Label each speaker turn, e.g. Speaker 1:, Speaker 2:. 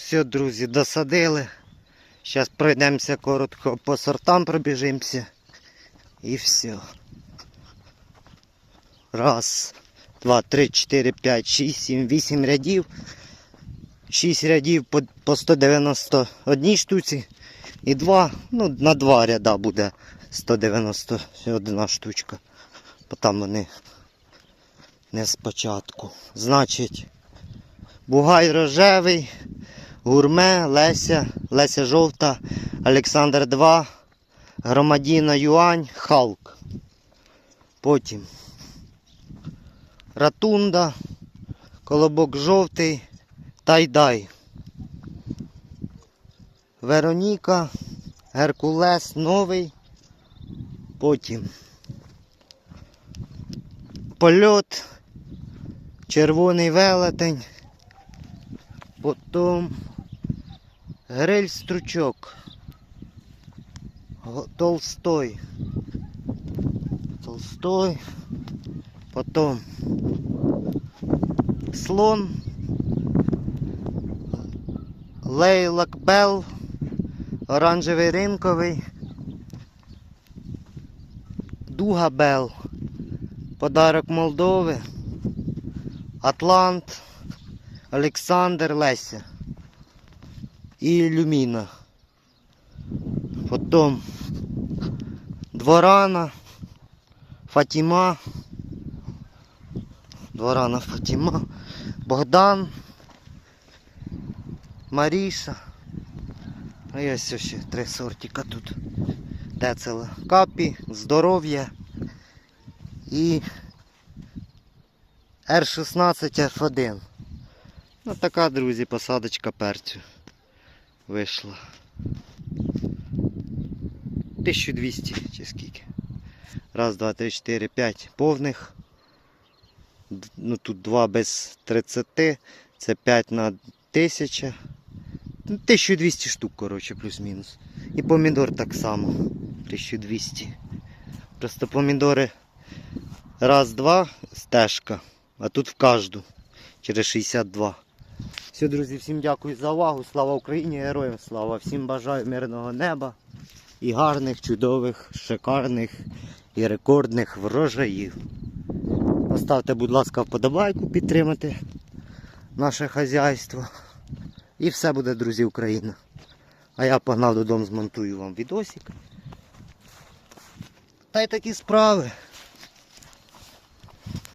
Speaker 1: Все, друзі, досадили. Зараз пройдемося коротко по сортам пробіжимося. І все. Раз, два, три, чотири, п'ять, шість, сім, вісім рядів. Шість рядів по, по 191 штуці. І два, ну, на два ряда буде 191 штучка. Бо там вони не спочатку. Значить, Бугай рожевий, гурме, Леся, Леся жовта, Олександр 2, Громадіна Юань, Халк. Потім Ратунда, Колобок жовтий, Тайдай. Вероніка, Геркулес новий. Потім Польот, Червоний велетень. Потім гриль стручок. Толстой. Толстой. Потім слон. Лейлак Белл. Оранжевий ринковий. Дуга Белл. Подарок Молдови. Атлант. Олександр Леся. І Люміна. Потім Дворана. Фатіма. Дворана Фатіма. Богдан. Маріша. А є ще три сортика тут. Децела. Капі, здоров'я. І R16 F1. Ну така, друзі, посадочка перцю вийшла. 1200 чи скільки. Раз, два, три, чотири, п'ять повних. Ну тут два без 30, це 5 на 1000. Ну, 1200 штук, коротше, плюс-мінус. І помідор так само. 1200. Просто помідори раз, два, стежка. А тут в кожну. Через 62. Все, друзі, всім дякую за увагу. Слава Україні, героям слава! Всім бажаю мирного неба і гарних, чудових, шикарних і рекордних врожаїв. Поставте, будь ласка, вподобайку підтримати наше хазяйство. І все буде, друзі, Україна. А я погнав додому, змонтую вам відосик. Та й такі справи.